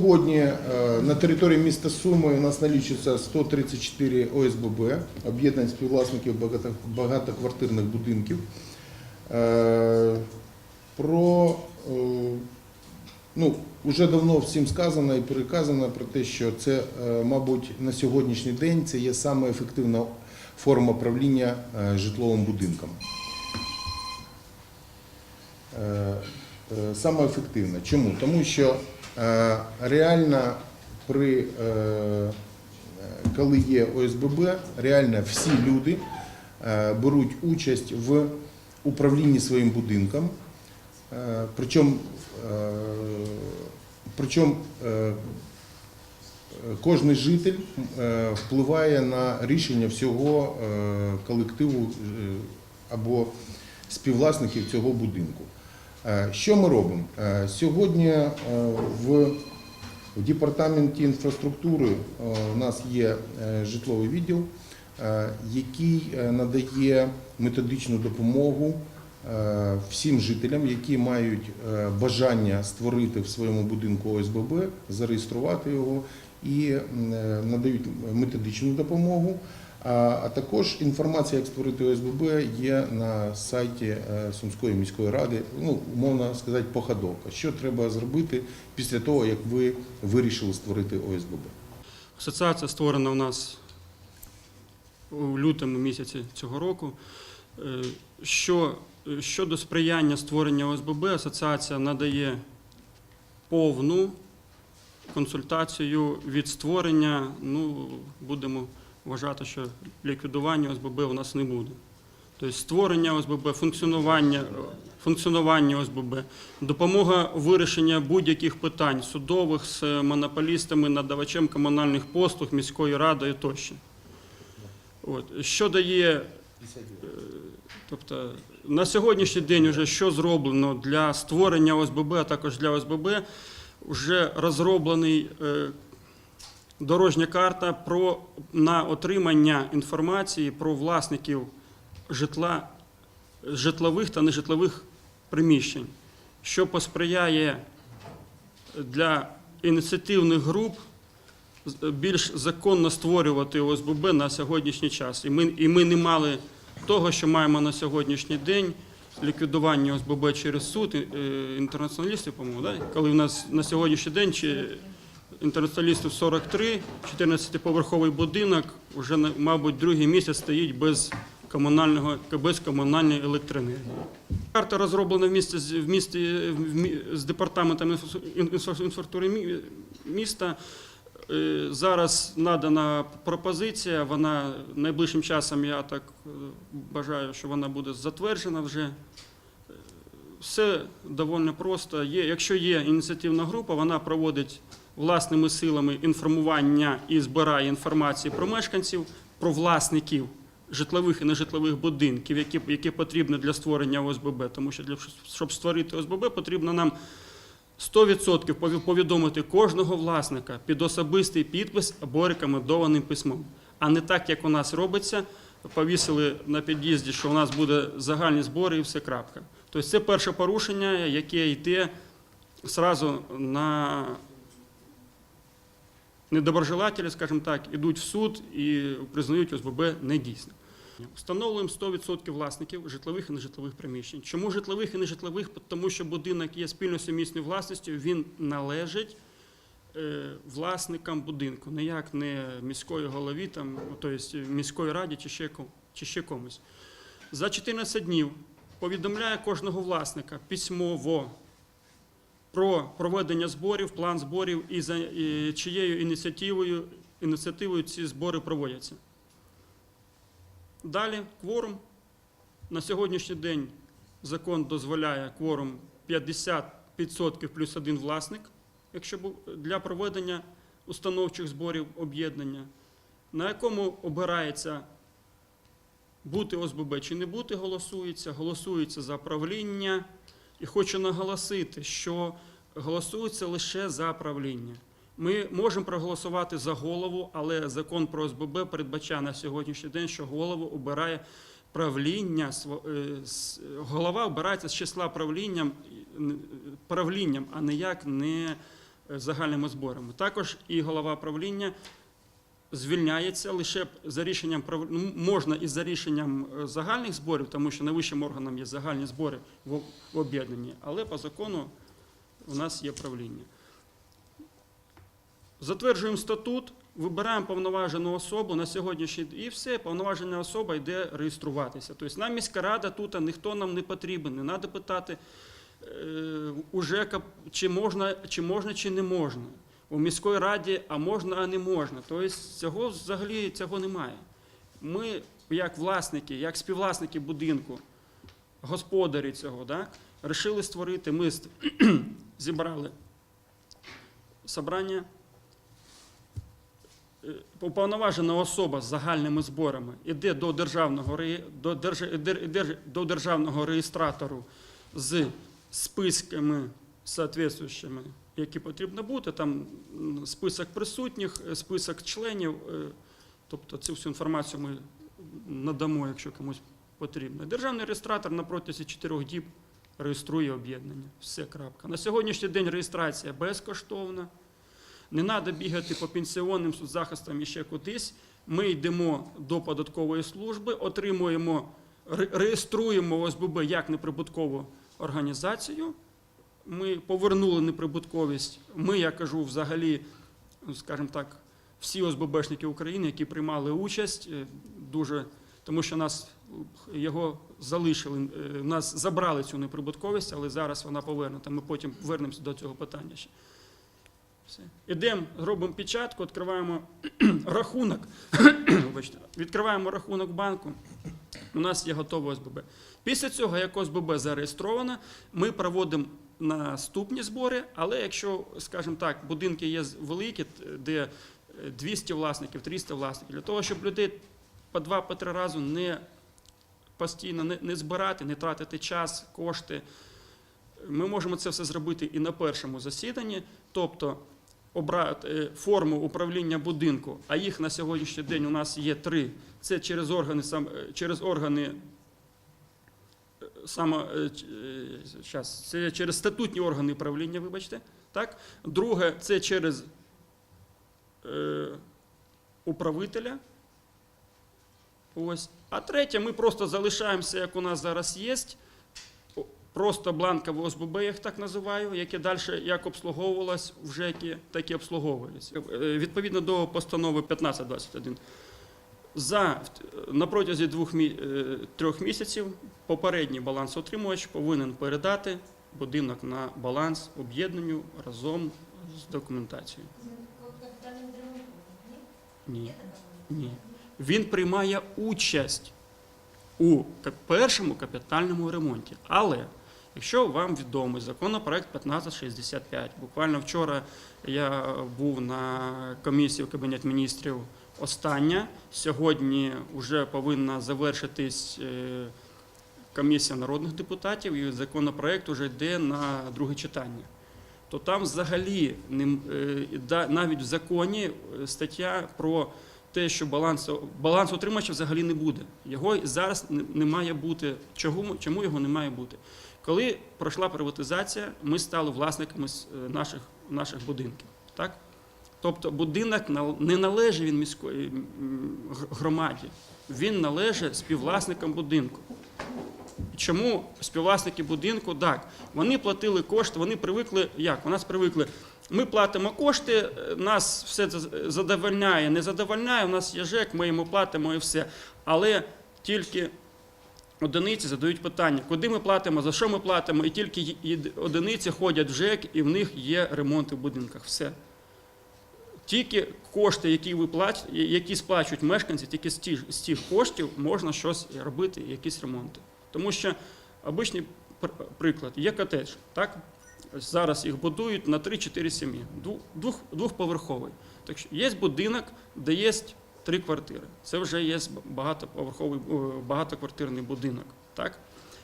сьогодні е, на території міста Суми у нас налічується 134 ОСББ, об'єднань співвласників багатоквартирних будинків. Е, Про е, ну, вже давно всім сказано і переказано про те, що це, мабуть, на сьогоднішній день це є саме ефективна форма правління житловим будинком. Саме ефективна. Чому? Тому що реально при е, е, коли є ОСББ, реально всі люди е, беруть участь в управлінні своїм будинком. Е, Причому, е, причому е, кожен житель е, впливає на рішення всього е, колективу е, або співвласників цього будинку. Е, Що ми робимо? Е, Сьогодні е, в департаменті інфраструктури у нас є житловий відділ, який надає методичну допомогу всім жителям, які мають бажання створити в своєму будинку ОСББ, зареєструвати його і надають методичну допомогу. А також інформація, як створити ОСББ, є на сайті е, Сумської міської ради, ну, умовно сказати, походовка. Що треба зробити після того, як ви вирішили створити ОСББ? Асоціація створена у нас у лютому місяці цього року. Е, Що, щодо сприяння створення ОСББ, асоціація надає повну консультацію від створення. Ну, будемо вважати, що ліквідування ОСББ у нас не буде. Тобто створення ОСББ, функціонування, функціонування ОСББ, допомога вирішення будь-яких питань судових з монополістами, надавачем комунальних послуг, міською радою тощо. От. Що дає, е, тобто на сьогоднішній день вже що зроблено для створення ОСББ, а також для ОСББ, вже розроблений е, дорожня карта про, на отримання інформації про власників житла, житлових та нежитлових приміщень, що посприяє для ініціативних груп більш законно створювати ОСББ на сьогоднішній час. І ми, і ми не мали того, що маємо на сьогоднішній день. Ліквідування ОСББ через суд е, інтернаціоналістів, по-моєму, да? коли в нас на сьогоднішній день чи інтернаціоналістів 43, 14-поверховий будинок вже, мабуть, другий місяць стоїть без комунального без комунальної електроенергії. Карта розроблена в місті в місті з департаментом інфра- інфра- інфраструктури міста. Е, Зараз надана пропозиція. Вона найближчим часом, я так е, бажаю, що вона буде затверджена вже. Е, Все доволі просто. Є, якщо є ініціативна група, вона проводить власними силами інформування і збирає інформацію про мешканців, про власників житлових і нежитлових будинків, які, які потрібні для створення ОСББ. Тому що для щоб створити ОСББ, потрібно нам 100% повідомити кожного власника під особистий підпис або рекомендованим письмом. А не так, як у нас робиться, повісили на під'їзді, що у нас буде загальні збори і все крапка. Тобто це перше порушення, яке йде сразу на недоброжелателі, скажімо так, ідуть в суд і признають ОСББ недійсним. Встановлюємо 100% власників житлових і нежитлових приміщень. Чому житлових і нежитлових? Тому що будинок є спільно сумісною власністю, він належить е, власникам будинку, ніяк не міської голові, там, тобто міської раді чи ще, чи ще комусь. За 14 днів повідомляє кожного власника письмово про проведення зборів, план зборів і за і чиєю ініціативою, ініціативою ці збори проводяться. Далі кворум. На сьогоднішній день закон дозволяє кворум 50% плюс один власник, якщо для проведення установчих зборів об'єднання, на якому обирається бути ОСББ чи не бути, голосується, голосується за правління. І хочу наголосити, що голосується лише за правління. Ми можемо проголосувати за голову, але закон про ОСББ передбачає на сьогоднішній день, що голову обирає правління. е, Голова обирається з числа правлінням, правлінням а ніяк не е, загальними зборами. Також і голова правління звільняється лише за рішенням ну, можна і за рішенням е, загальних зборів, тому що найвищим органом є загальні збори в об- об'єднанні, але по закону у нас є правління. Затверджуємо статут, вибираємо повноважену особу на сьогоднішній і все, повноважена особа йде реєструватися. Тобто нам міська рада тут, ніхто нам не потрібен, не треба питати е, у ЖЕКа, чи можна, чи можна, чи не можна. У міської раді, а можна, а не можна. Тобто цього взагалі цього немає. Ми, як власники, як співвласники будинку, господарі цього, да, вирішили створити, ми зібрали собрання. Е, Уповноважена особа з загальними зборами іде до державного, до, до державного реєстратору з списками соответствуючими, які потрібно бути. Там список присутніх, е, список членів. е, Тобто цю всю інформацію ми надамо, якщо комусь потрібно. Державний реєстратор на протязі 4 діб реєструє об'єднання. Все крапка. На сьогоднішній день реєстрація безкоштовна. Не треба бігати по пенсіонним соцзахистам і ще кудись. Ми йдемо до податкової служби, отримуємо, реєструємо ОСББ як неприбуткову організацію. Ми повернули неприбутковість. Ми, я кажу, взагалі, ну, скажімо так, всі ОСББшники України, які приймали участь, е, дуже, тому що нас його залишили, е, нас забрали цю неприбутковість, але зараз вона повернута. Ми потім вернемося до цього питання ще. Ідемо, робимо печатку, відкриваємо рахунок. Відкриваємо рахунок банку. У нас є готове ОСББ. Після цього, як ОСББ зареєстровано, ми проводимо наступні збори, але якщо, скажімо так, будинки є великі, де е, 200 власників, 300 власників, для того, щоб людей по два, по три рази не постійно не, не збирати, не тратити час, кошти, ми можемо це все зробити і на першому засіданні, тобто обрати е, форму управління будинку, а їх на сьогоднішній день у нас є три. Це через органи е, через органи саме е, е, щас, це через статутні органи правління, вибачте. Так? Друге, це через е, управителя. Ось. А третє, ми просто залишаємося, як у нас зараз є. Просто бланкове ОСББ, я їх так називаю, яке далі як обслуговувалось в ЖЕКі, так і обслуговується. Е, Відповідно до постанови 1521. За, на протязі двох, е, трьох місяців попередній балансоутримувач повинен передати будинок на баланс об'єднанню разом з документацією. Ні. Ні. Він приймає участь у першому капітальному ремонті. Але якщо вам відомий законопроект 1565, буквально вчора я був на комісії в Кабінет міністрів остання. Сьогодні вже повинна завершитись е, комісія народних депутатів, і законопроект вже йде на друге читання. То там взагалі е, навіть в законі е, стаття про те, що баланс, баланс утримача взагалі не буде. Його зараз не, має бути. Чому, чому його не має бути? Коли пройшла приватизація, ми стали власниками наших, наших будинків. Так? Тобто будинок не належить він міської громаді, він належить співвласникам будинку. Чому співвласники будинку, так, вони платили кошти, вони привикли, як? У нас привикли, ми платимо кошти, е, нас все задовольняє, не задовольняє, у нас є ЖЕК, ми йому платимо і все. Але тільки одиниці задають питання, куди ми платимо, за що ми платимо, і тільки одиниці ходять в ЖЕК, і в них є ремонти в будинках. Все. Тільки кошти, які ви які сплачують мешканці, тільки з тих, з тих коштів можна щось робити, якісь ремонти. Тому що обичний приклад є котедж, так? Зараз їх будують на 3-4 сім'ї, двох, двохповерховий. Так що є будинок, де є три квартири. Це вже є багатоповерховий, багатоквартирний будинок. Так?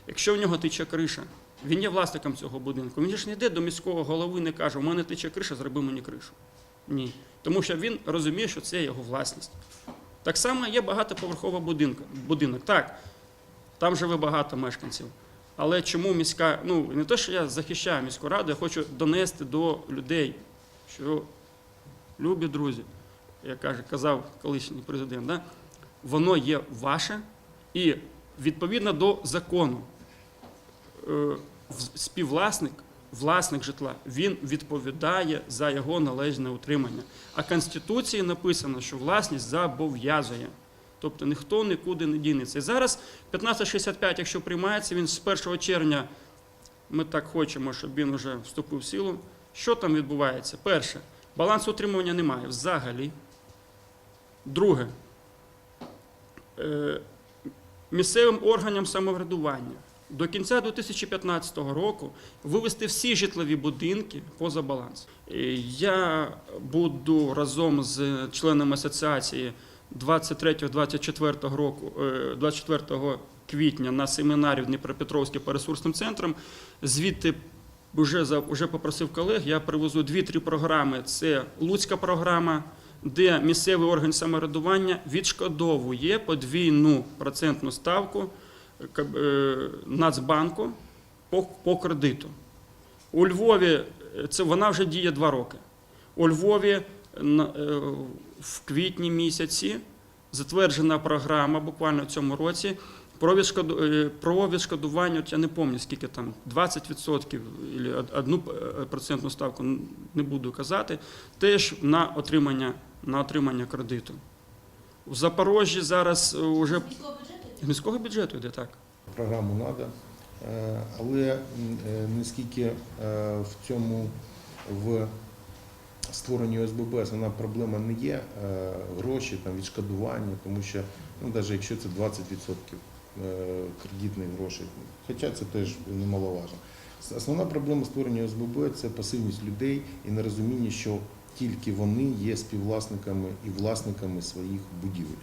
Якщо в нього тече криша, він є власником цього будинку. Він ж не йде до міського голови, не каже, у мене тече криша, зроби мені кришу. Ні. Тому що він розуміє, що це його власність. Так само є багатоповерховий будинок. будинок. Так, там живе багато мешканців. Але чому міська, ну не те, що я захищаю міську раду, я хочу донести до людей що, любі друзі, як каже, казав колишній президент, да, воно є ваше і відповідно до закону е, співвласник, власник житла, він відповідає за його належне утримання. А Конституції написано, що власність зобов'язує. Тобто ніхто нікуди не дінеться. І зараз 1565, якщо приймається, він з 1 червня, ми так хочемо, щоб він вже вступив в силу. Що там відбувається? Перше, балансу утримування немає взагалі. Друге, е, місцевим органам самоврядування до кінця 2015 року вивести всі житлові будинки поза баланс. Е, Я буду разом з членами асоціації 23-24 року, е, 24 квітня на семінарі в Дніпропетровській по ресурсним центрам. Звідти вже, вже попросив колег, я привезу дві-три програми. Це Луцька програма, де місцевий орган самоврядування відшкодовує подвійну процентну ставку е, е, Нацбанку по, по кредиту. У Львові е, це вона вже діє два роки. У Львові е, в квітні місяці затверджена програма буквально в цьому році про, відшкоду, е, про відшкодування, я не пам'ятаю, скільки там, 20% або одну е, процентну ставку, не буду казати, теж на отримання, на отримання кредиту. В Запорожжі зараз вже? Міського бюджету йде так. програму треба, але е, наскільки е, в цьому в створенні ОСББ основна проблема не є е, гроші, там, відшкодування, тому що ну, навіть якщо це 20% е, кредитних грошей, хоча це теж немаловажно. Основна проблема створення ОСББ це пасивність людей і нерозуміння, що тільки вони є співвласниками і власниками своїх будівель.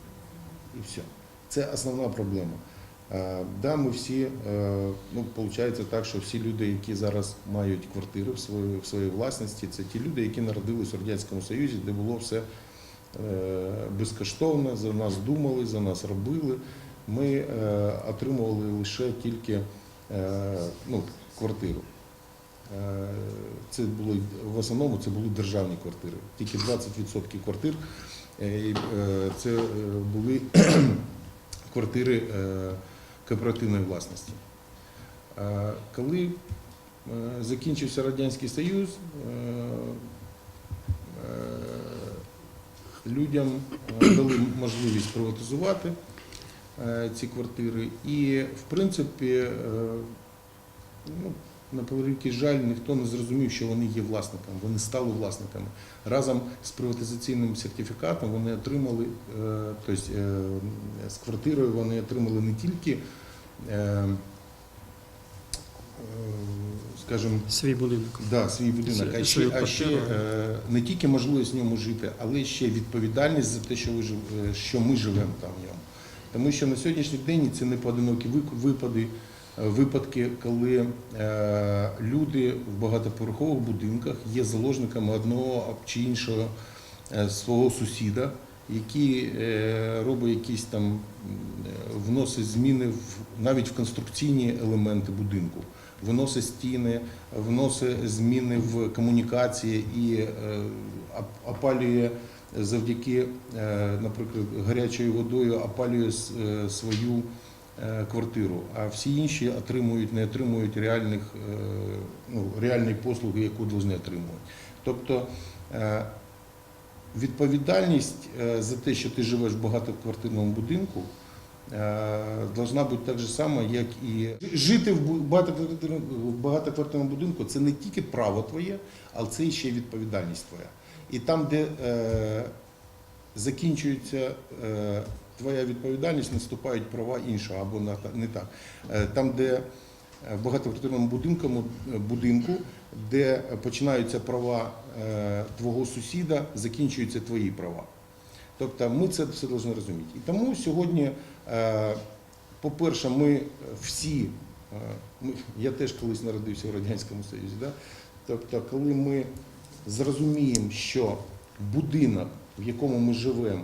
І все. Це основна проблема. Е, Да, ми всі, е, ну, виходить так, що всі люди, які зараз мають квартири в своїй, в своїй власності, це ті люди, які народились в Радянському Союзі, де було все е, безкоштовно, за нас думали, за нас робили. Ми отримували лише тільки ну, квартиру. Це були в основному це були державні квартири. Тільки 20% квартир це були квартири корпоративної кооперативної власності. Е, Коли е, закінчився Радянський Союз, е, е, людям е, дали можливість приватизувати е, ці квартири. І, в принципі, е, ну, на превеликий жаль, ніхто не зрозумів, що вони є власниками, вони стали власниками. Разом з приватизаційним сертифікатом вони отримали, е, тобто е, з квартирою вони отримали не тільки, е, скажімо, Свій будинок. Да, свій будинок, а ще, а ще не тільки можливість в ньому жити, але ще відповідальність за те, що, ви що ми живемо там в ньому. Тому що на сьогоднішній день це не поодинокі випади, випадки, коли е, люди в багатоповерхових будинках є заложниками одного чи іншого е, свого сусіда, який е, робить якісь там вносить зміни в навіть в конструкційні елементи будинку. Виносить стіни, вносить зміни в комунікації і опалює завдяки, наприклад, гарячою водою опалює свою квартиру, а всі інші отримують, не отримують реальних, е, ну, реальної послуги, яку повинні отримувати. Тобто е, відповідальність е, за те, що ти живеш в багатоквартирному будинку, е, должна бути так же само, як і жити в багатоквартирному, будинку це не тільки право твоє, але це ще й відповідальність твоя. І там, де е, закінчується е, твоя відповідальність, наступають права іншого або на- не так. Е, Там, де е, в багатоквартирному будинку, будинку, де починаються права е, твого сусіда, закінчуються твої права. Тобто ми це все повинні розуміти. І тому сьогодні, по-перше, ми всі, я теж колись народився в Радянському Союзі, да? тобто, коли ми зрозуміємо, що будинок, в якому ми живемо,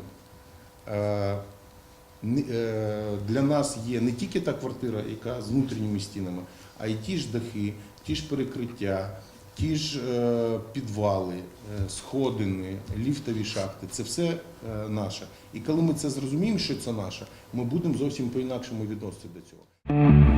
для нас є не тільки та квартира, яка з внутрішніми стінами, а й ті ж дахи, ті ж перекриття, ті ж е, підвали, е, сходини, ліфтові шахти це все е, наше. І коли ми це зрозуміємо, що це наше, ми будемо зовсім по-інакшому відносити до цього.